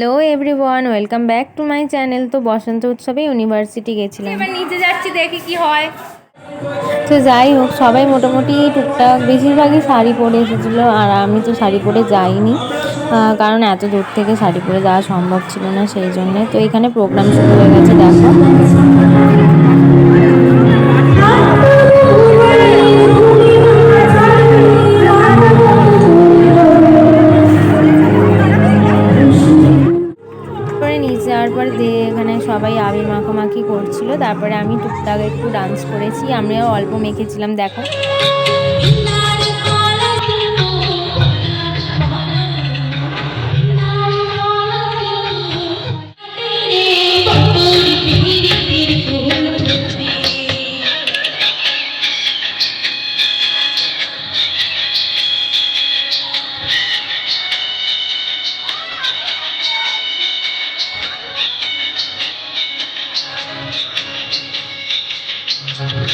Hello everyone welcome back to my channel তো বসন্ত উৎসবে ইউনিভার্সিটি গেছিলাম। এবার নিচে যাচ্ছি দেখি কি হয়। তো যাই হোক সবাই মোটামুটি টুকটাক বেশিরভাগই শাড়ি পরে এসেছিল আর আমি তো শাড়ি পরে যাইনি। কারণ এত দূর থেকে শাড়ি পরে যাওয়া সম্ভব ছিল না সেই জন্যে। তো এখানে প্রোগ্রাম শুরু হয়ে গেছে দেখো। যাওয়ার পর দিয়ে এখানে সবাই আবির মাখামাখি করছিল। তারপরে আমি টুকটাক একটু ডান্স করেছি। আমরাও অল্প মেখেছিলাম, দেখো।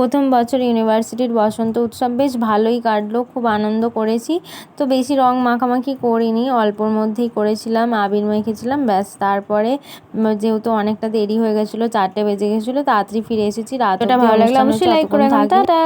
প্রথম বছর ইউনিভার্সিটির বসন্ত উৎসব বেশ ভালোই কাটলো খুব আনন্দ করেছি। তো বেশি রং মাখামাখি করিনি অল্পর মধ্যেই করেছিলাম আবির মেখেছিলাম ব্যাস তারপরে যেহেতু অনেকটা দেরি হয়ে গেছিল চারটে বেজে গেছিল তাড়াতাড়ি ফিরে এসেছি রাতটা ভালো লাগল অবশ্যই লাইক করে টাটা!